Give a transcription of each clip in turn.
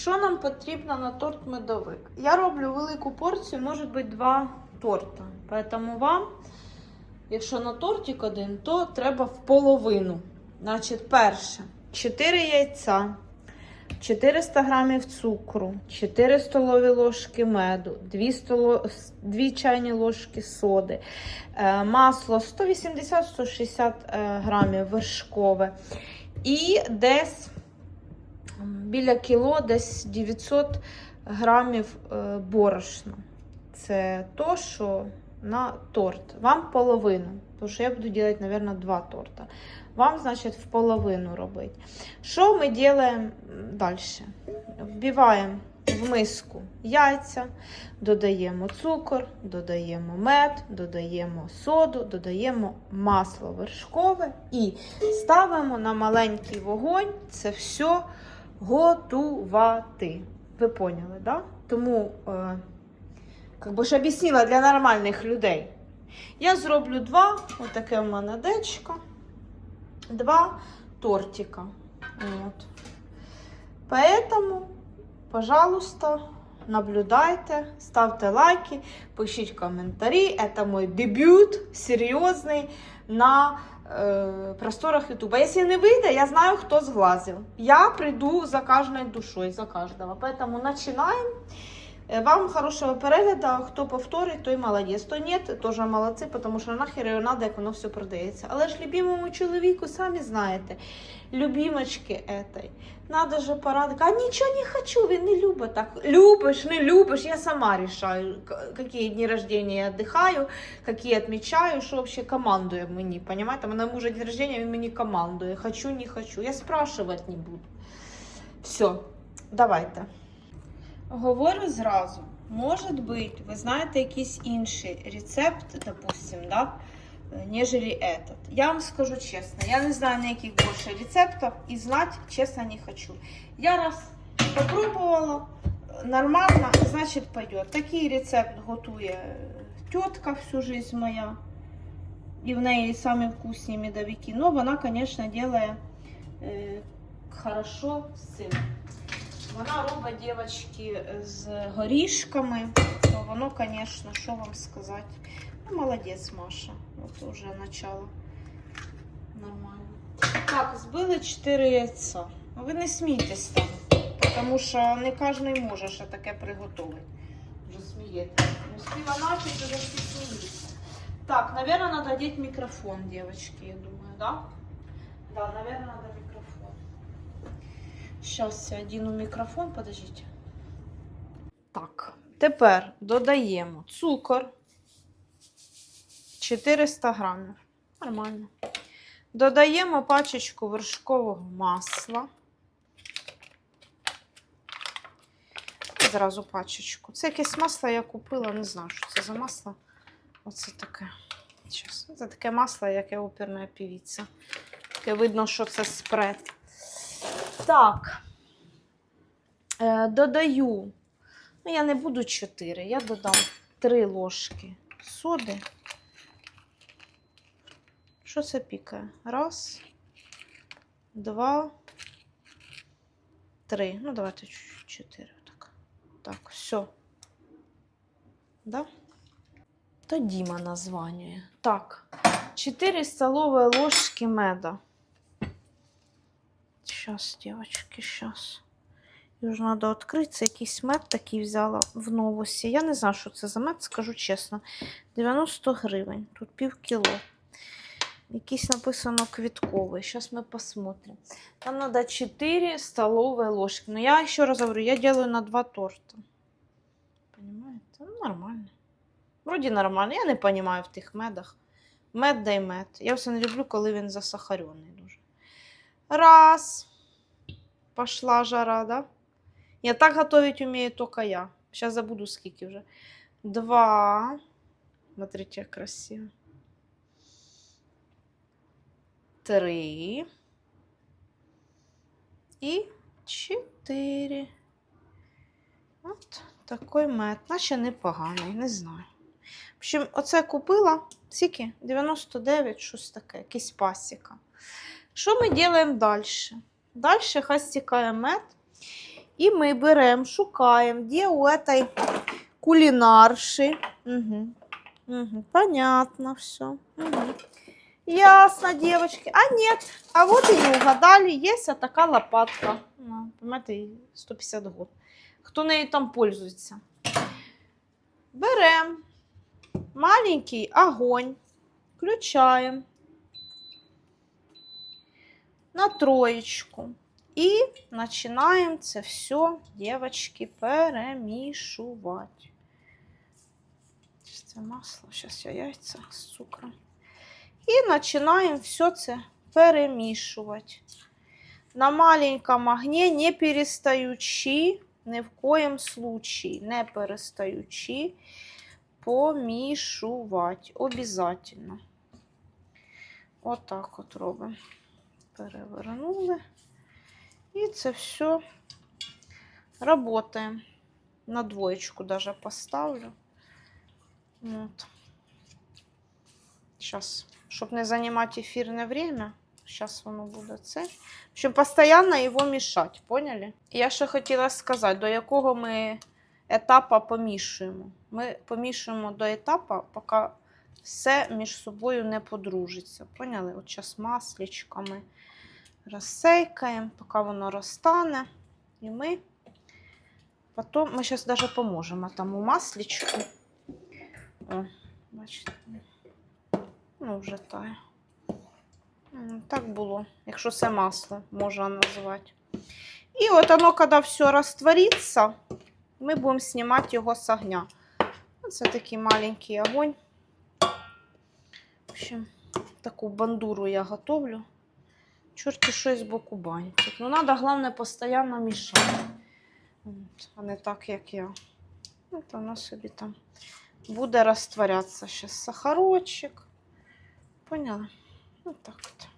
Що нам потрібно на торт медовик? Я роблю велику порцію, може бути два торта. Тому вам, якщо на тортик один, то треба в половину. Значить, перше, 4 яйця, 400 грамів цукру, 4 столові ложки меду, 2, столо... 2 чайні ложки соди, е, масло 180-160 е, грамів вершкове. І десь біля кіло, десь 900 грамів е, борошна. Це то, що на торт. Вам половину. Тому що я буду робити, мабуть, два торта. Вам, значить, в половину робити. Що ми робимо далі? Вбиваємо в миску яйця, додаємо цукор, додаємо мед, додаємо соду, додаємо масло вершкове і ставимо на маленький вогонь це все готувати. Ви поняли, да? Тому, е, як би ж об'яснила для нормальних людей. Я зроблю два, отаке в мене дечко, два тортика. От. Поэтому, пожалуйста, наблюдайте, ставте лайки, пишіть коментарі. Это мой дебют серйозний на е, просторах Ютуба. Якщо не вийде, я знаю, хто зглазив. Я прийду за кожною душою, за кожного. Поэтому починаємо. Е, Вам хорошого перегляду, хто повторить, той молодець. Хто ні, теж молодці, тому що нахер його надо, як воно все продається. Але ж любимому чоловіку, самі знаєте, любімочки этой, надо же порадити. А нічого не хочу, він не любить так. Любиш, не любиш, я сама рішаю, які дні рождения я віддихаю, які відмічаю, що взагалі командує мені, понимаєте? Мене мужа день рождения, він мені командує, хочу, не хочу. Я спрашивати не буду. Все, давайте. Говорю зразу, може бути, ви знаєте якийсь інший рецепт, допустим, да, нежели этот. Я вам скажу чесно, я не знаю ніяких більше рецептів і знати, чесно, не хочу. Я раз попробувала, е, нормально, значить пойдет. Такий рецепт готує тітка всю жизнь моя. І в неї самі вкусні медовики. Но вона, звісно, делає е, хорошо з цим. Вона робить дівчатки з горішками. То воно, звісно, що вам сказати. Ну, молодець, Маша. От уже начало. Нормально. Так, збили 4 яйця. Ну, Ви не смійтесь там, тому що не кожен може ще таке приготувати. Вже смієтесь. Не співа начать, вже всі сміються. Так, наверное, надо одеть микрофон, девочки, я думаю, да? Да, наверное, надо микрофон. Сейчас я одіну мікрофон, подождіть. Так, тепер додаємо цукор 400 грамів. Нормально. Додаємо пачечку вершкового масла. Зразу пачечку. Це якесь масло я купила, не знаю, що це за масло. Оце таке. Це таке масло, яке оперна півіця. Таке видно, що це спред. Так. Е, додаю. Ну, я не буду 4, я додам 3 ложки соди. Що це пікає? Раз, два, три. Ну, давайте 4. Так, так все. Да? То Діма названює. Так, 4 столовые ложки меда. Сейчас, девочки, сейчас. Już треба відкрити. Якийсь мед такий взяла в новосі. Я не знаю, що це за мед, скажу чесно. 90 гривень. Тут пів кіло. Якийсь написано квітковий. Зараз ми посмотрим. Нам треба 4 столовые ложки. Ну, я ще раз говорю, я делаю на два торта. Понимаєте? Ну, нормально. Вроді нормально. Я не розумію в тих медах. Мед дай мед. Я все не люблю, коли він засахарений дуже. Раз. Пошла жара, да? Я так готовить умею только я. Сейчас забуду скільки вже. Два. Смотрите, як красиво. Три. І чотири. От такий мед. Наче непоганий, не знаю. В общем, оце купила. Скільки? 99, щось таке, якийсь пасіка. Що ми робимо далі? Далі хай мед. І ми беремо, шукаємо, де у этой кулінарші. Угу. Угу. Понятно все. Угу. Ясно, девочки. А нет, а вот и не угадали, есть вот такая лопатка. Ну, Понимаете, 150 год. Хто нею там пользується? Берем маленький огонь, включаем на троечку. І починаємо це все, дівчатки, перемішувати. Це масло, зараз я яйця з цукром. І починаємо все це перемішувати. На маленькому огні, не перестаючи, ні в коєм случаї, не перестаючи помішувати. Обязательно. Отак от робимо. Перевернули. І це все работаем. На двоечку даже поставлю. Вот. Сейчас, чтобы не занимать эфирное время, сейчас воно буде це. В общем, постоянно його мішати, поняли? Я ще хотіла сказати, до якого ми етапу помішуємо. Ми помішуємо до етапу, поки все між собою не подружиться. Поняли? От зараз масличками розсейкаємо, поки воно розтане. І ми потім, ми зараз навіть поможемо тому масличку. О, бачите. Ну, вже тає. Так було, якщо це масло можна назвати. І от воно, коли все розтвориться, ми будемо знімати його з огня. Це такий маленький огонь. В общем, таку бандуру я готовлю. Чорті щось з боку бантик. Ну, треба, головне, постійно мішати. От, а не так, як я. От воно собі там буде розтворятися ще сахарочок. Поняла? Вот так вот.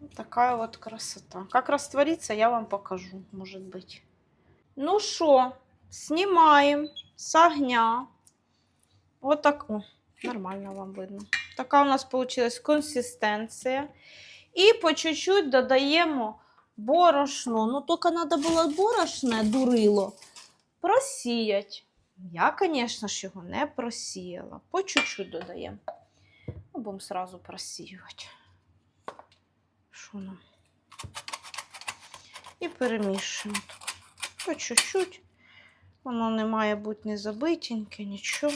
Вот такая вот красота. Как растворится, я вам покажу, может быть. Ну что, снимаем с огня. Вот так. О, нормально вам видно. Така у нас получилась консистенція. І по чуть-чуть додаємо борошно. Ну, тільки треба було борошне, дурило, просіять. Я, звісно ж, його не просіяла. По чуть-чуть додаємо. Ну, будемо сразу просіювати. Що нам? І перемішуємо. По чуть-чуть. Воно не має бути не забитеньке, нічого.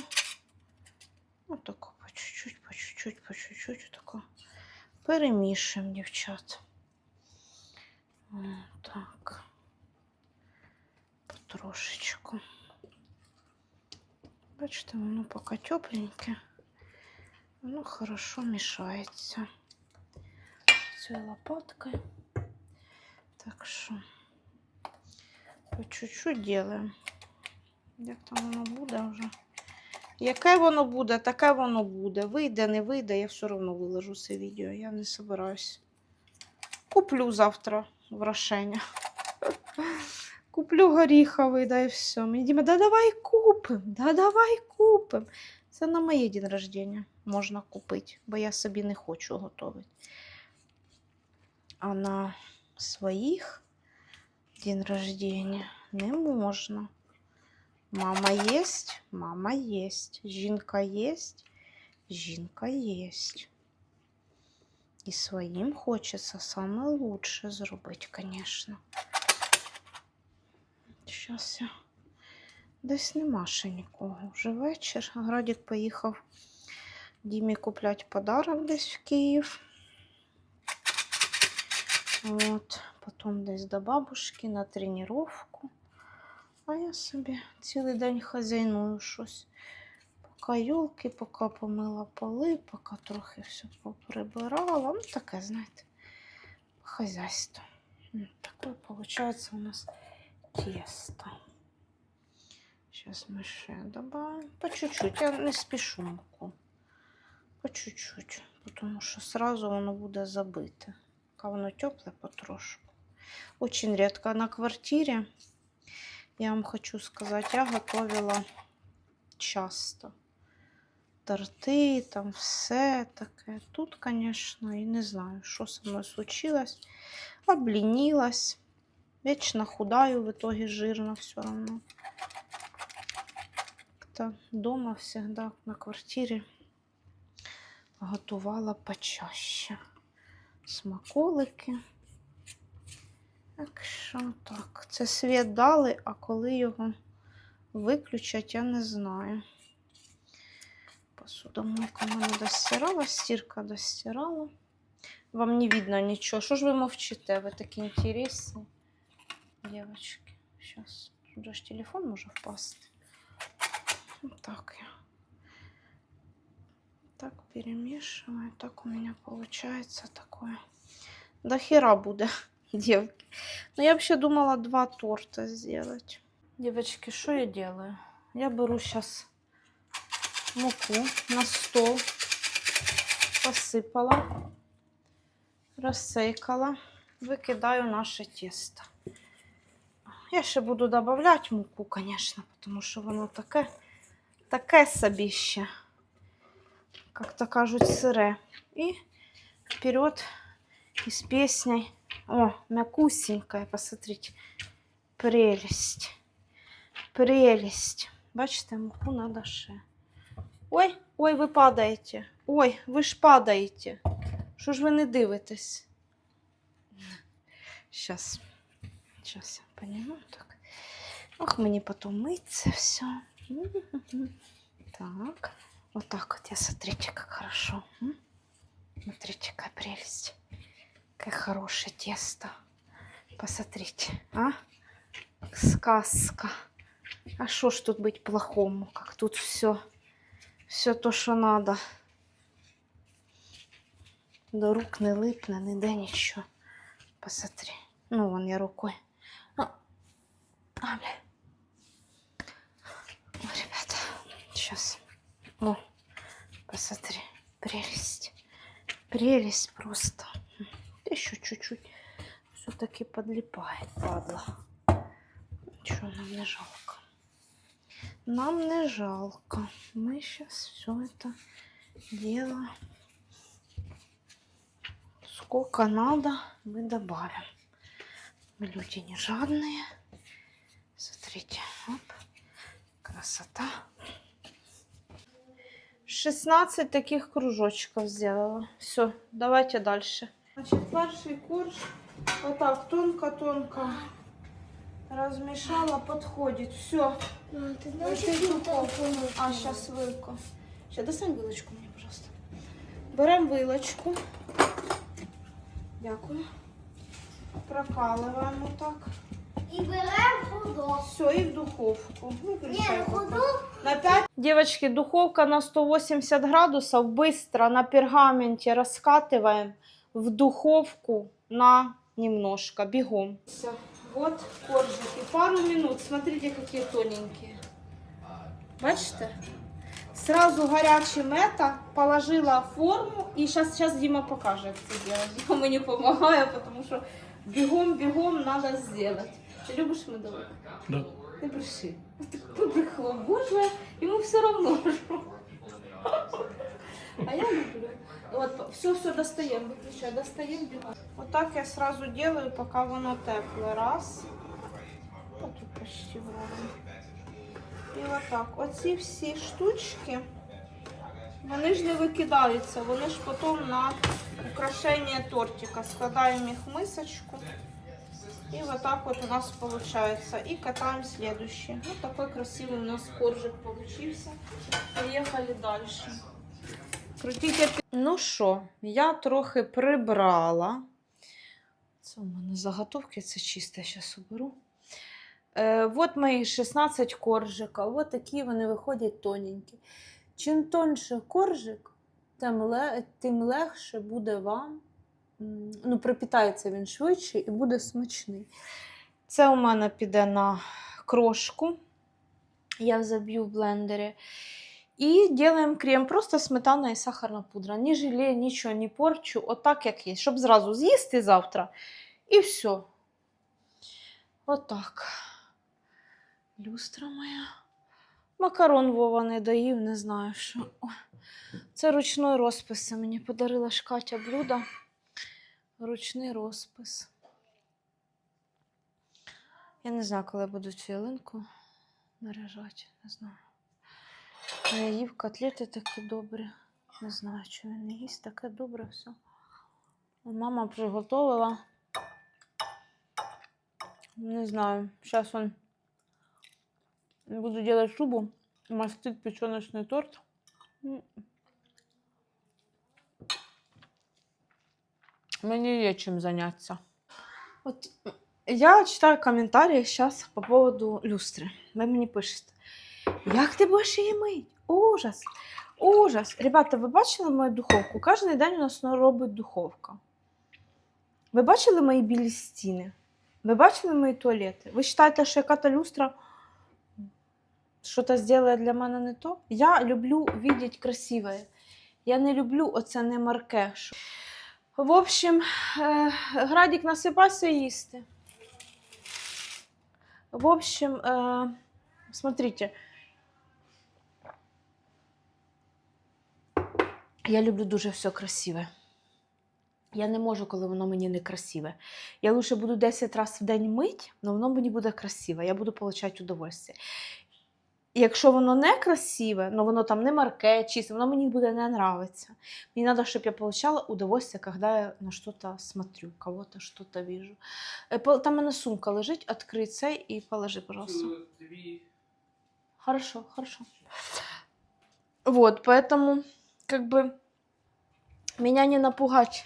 Отако, по чуть-чуть, по чуть-чуть, по чуть-чуть, отако. Перемішуємо, дівчат. О, Так. Потрошечку. Бачите, воно поки тепленьке. Воно хорошо мішається цією лопаткою. Так що по чуть-чуть делаємо. Як там воно буде вже? Яке воно буде, таке воно буде. Вийде, не вийде, я все одно виложу це відео. Я не собираюсь. Куплю завтра в Рошеня. Куплю горіховий, да і все. Мені Діма, да давай купим, да давай купим. Це на моє день рождення можна купити, бо я собі не хочу готувати. А на своїх день рождения не можна. Мама єсть, мама єсть. Жінка єсть, жінка єсть. І своїм хочеться саме лучше зробити, звісно. Щас я. Десь нема ще нікого. Вже вечір. Градік поїхав Дімі купляти подарок десь в Київ. От, потім десь до бабушки на тренировку. А я собі цілий день хазяйную щось. Поки юлки, поки помила поли, поки трохи все поприбирала. Ну, таке, знаєте, хазяйство. Таке виходить у нас тесто. Сейчас мы ще добавим. По чуть-чуть. Я не спішу муку. По чуть-чуть. Тому що сразу воно буде забите. Поки воно тепле потрошку. Очень редко на квартирі. Я вам хочу сказати, я готовила часто. Торти, там все таке. Тут, звісно, і не знаю, що со мною случилось. Облінилась. Вечно худаю, в итоге жирно все. Как-то дома всегда на квартире готувала почаще. Смаколики. Так що так. Це світ дали, а коли його виключать, я не знаю. Посудомойка в мене достирала, стірка достирала. Вам не видно нічого. Що ж ви мовчите? Ви такі інтересні. Девочки, сейчас. Тут же ж телефон може впасти. Так я. Так перемешиваю. Так у меня получается такое. До хера буде, девки. Но я вообще думала два торта сделать. Девочки, что я делаю? Я беру сейчас муку на стол, посыпала, рассейкала, викидаю наше тесто. Я ще буду додавати муку, звісно, тому що воно таке, таке собі ще, як то кажуть, сире. І вперед із піснею. О, м'якусенькая, посмотрите. Прелесть. Прелесть. Бачите, муку надо ще. Ой, ой, ви падаєте. Ой, ви ж падаєте. Що ж ви не дивитесь? Сейчас. Сейчас я понимаю так. Ох, мені потом мыть це все. Так. Вот так вот я, смотрите, как хорошо. Смотрите, какая прелесть. Какое хорошее тесто. Посмотрите, а? Сказка. А что ж тут быть плохому, как тут все, все то, что надо. До рук не липне, ніде нічого. Посмотри. Ну, вон я рукой. А, а бля. О, ребята, сейчас. О, посмотри. Прелесть. Прелесть просто. Еще чуть-чуть. Все-таки подлипает, падла. Ничего, нам не жалко. Нам не жалко. Мы сейчас все это дело сколько надо, мы добавим. Мы люди не жадные. Смотрите, оп, красота. 16 таких кружочков сделала. Все, давайте дальше. Значит, перший корж вот так тонко-тонко размешала, подходит. Все. Мам, ты Ну, знаешь, ты что духовку. такое? А, сейчас вилку. Сейчас достань вилочку мені, пожалуйста. Беремо вилочку. Дякую. Прокалуємо так. И берем худок. Все, і в духовку. Не, Виключай. худок. На 5... Девочки, духовка на 180 градусов. Быстро на пергаменте раскатываем в духовку на немножко. Бегом. Все. Вот коржики. Пару минут. Смотрите, какие тоненькие. Бачите? Сразу горячим это положила в форму. И сейчас, сейчас Дима покажет, как это делать. Дима мне помогает, потому что бегом-бегом надо сделать. Ты любишь медовик? Да. Не бреши. Ты подыхло, боже, ему все равно. А я люблю. Вот, все-все достаем, выключай, достаем, бегом. Вот так я сразу делаю, пока воно тепле. Раз. А тут почти вровень. І отак. Оці всі штучки, вони ж не викидаються, вони ж потім на украшення тортика. Складаємо їх в мисочку. И вот так вот у нас получается. И катаем следующий. Вот такой красивый у нас коржик получился. Поехали дальше. Крутите. Ну що, я трохи прибрала. Це у мене заготовки, це чисте, зараз уберу. Е, от мої 16 коржика. От такі вони виходять тоненькі. Чим тоньше коржик, тим, ле, тим легше буде вам. Ну, пропітається він швидше і буде смачний. Це у мене піде на крошку. Я заб'ю в блендері. І робимо крем, просто сметана і сахарна пудра. Ні желе, нічого не порчу, отак як є, щоб зразу з'їсти завтра. І все. Отак. Люстра моя. Макарон Вова не доїв, не знаю що. Це ручної розписи. Мені подарила ж Катя блюдо. Ручний розпис. Я не знаю, коли буду цю ялинку наряжати, не знаю. Я їв котлети такі добрі. Не знаю, він не їсть, таке добре все. Мама приготувала. Не знаю. Сейчас он буду делать шубу, мастить печеночный торт. Мені є чим зайнятися. От я читаю коментарі зараз по поводу люстри. Ви мені пишете. Як ти будеш її мить? Ужас! Ужас! Ребята, ви бачили мою духовку? Кожен день у нас робить духовка. Ви бачили мої білі стіни? Ви бачили мої туалети? Ви вважаєте, що яка-то люстра щось зробить для мене не то? Я люблю бачити красиве. Я не люблю оце не марке. В общем, е, Градік насипався їсти. В общем, е, смотрите. Я люблю дуже все красиве. Я не можу, коли воно мені не красиве. Я лише буду 10 разів в день мить, але воно мені буде красиве. Я буду отримати удовольствие. І Якщо воно не красиве, но воно там не марке, чисте, воно мені буде не нравиться. Мені треба, щоб я получала удовольствие, когда я на что-то смотрю, кого-то что-то вижу. Е, Там у мене сумка лежить, открий цей і положи, пожалуйста. Хорошо, хорошо. Вот, поэтому, как бы, меня не напугать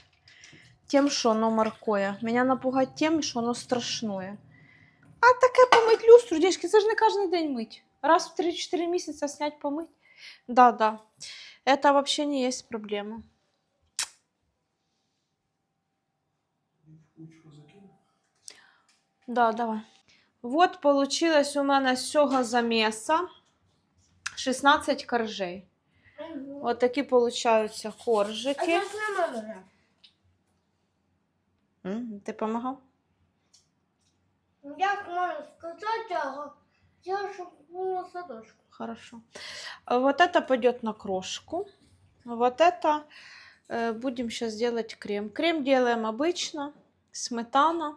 тем, что оно маркое. Меня напугать тем, что оно страшное. А таке помить люстру, дівчатки, це ж не кожен день мить. Раз в 3-4 місяці снять помить. Да, да. Это вообще не есть проблема. В кучку закинув. Да, давай. Вот получилось у мене з цього замеса 16 коржей. Вот такі получаються А коржики. як на мене? М, Ти помагав? Як можна сказати, ага, я щоб було садочку. Хорошо. А Вот это пойдет на крошку. Вот это э, будем сейчас делать крем. Крем делаем обычно. Сметана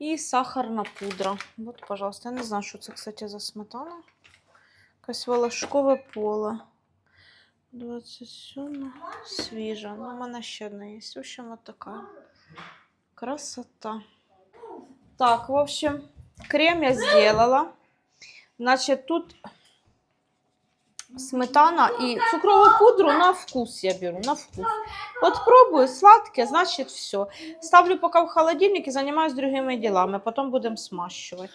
и сахарная пудра. Вот, пожалуйста. Я не знаю, что это, кстати, за сметана. Якась волошкове поле. 27 свіжа. Ну, у мене ще одна є. В общем, вот такая. Красота. Так, в общем, крем я сделала. Значит, тут сметана и цукровую пудру на вкус я беру, на вкус. Вот пробую, сладкое, значит все. Ставлю пока в холодильник и занимаюсь другими делами, потом будем смащивать.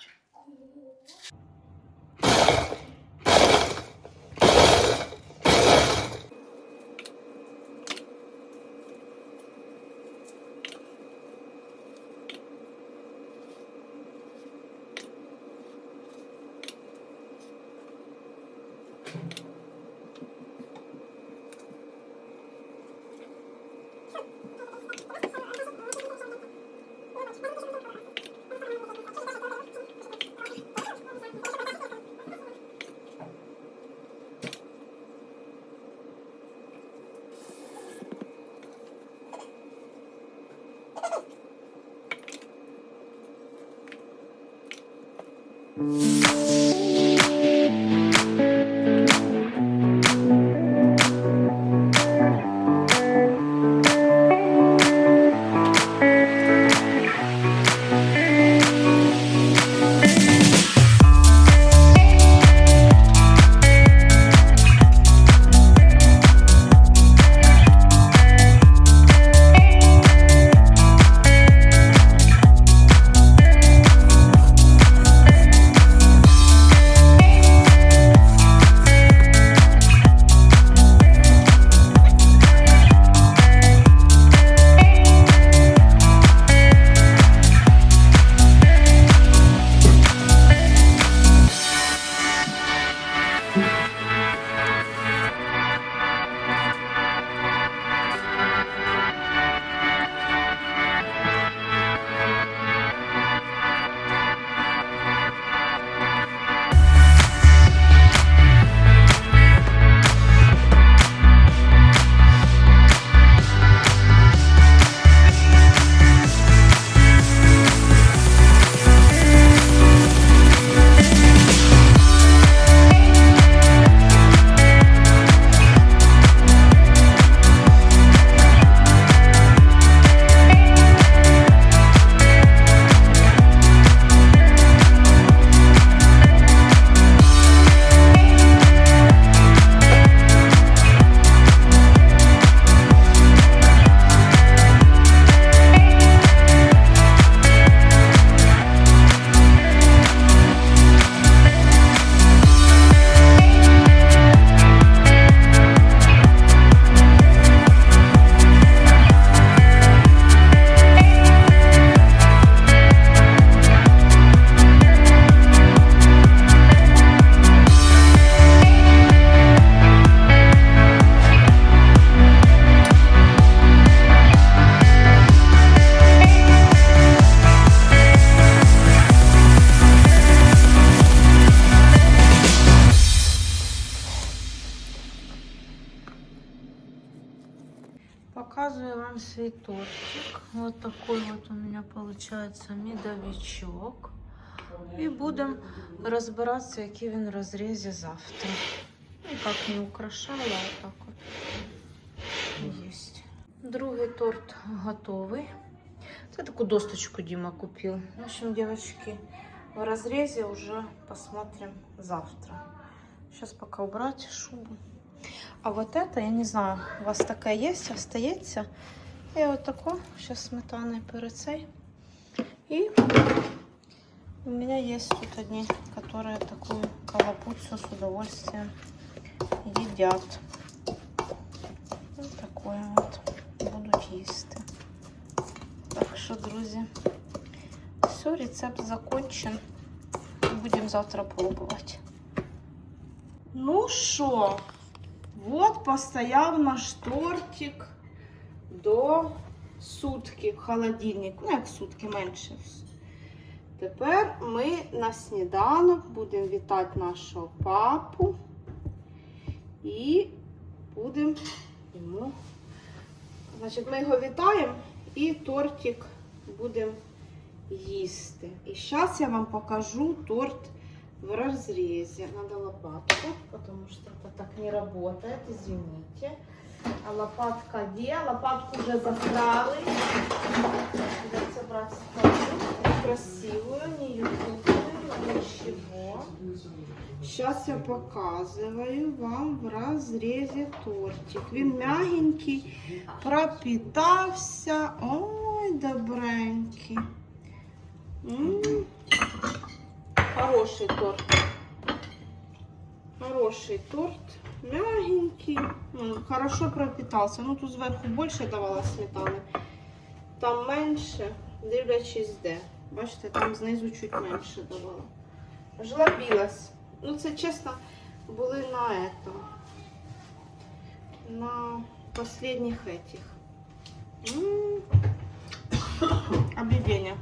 Медовичок. І будемо розбиратися, який він розрізі завтра. Никак не украшала, а так от есть. Другий торт готовий. Це таку досточку Дима купил. В общем, девочки, в разрезе уже посмотрим завтра. Сейчас пока убрать шубу. А вот это, я не знаю, у вас такая есть, остается. Я вот такое, сейчас сметаной перед. И у меня есть тут одни, которые такую колопуцию с удовольствием едят. Вот такое вот будуть їсти. Так що, друзі, все, рецепт закончен. Будем завтра пробовать. Ну що, вот постояв наш тортик до сутки в холодильнику. Ну, як сутки менше. Тепер ми на сніданок будемо вітати нашого папу і будемо йому. Значить, ми його вітаємо і тортик будемо їсти. І зараз я вам покажу торт в разрезе. Надо лопатку, потому что это так не работает, извините. А лопатка где? Лопатку уже засрали. Придется брать свою, красивую, не ютубную, ничего. Сейчас я показываю вам в разрезе тортик. Він мягенький, пропитався. Ой, добренький. М. Хороший торт. Хороший торт. Мягенький. М, Хорошо пропитался. Ну тут зверху більше давала сметани. Там менше, дивлячись де. Бачите, там знизу чуть менше давала. Жлобилась. Ну, це чесно, були на этом. На последних этих. М. Объявление.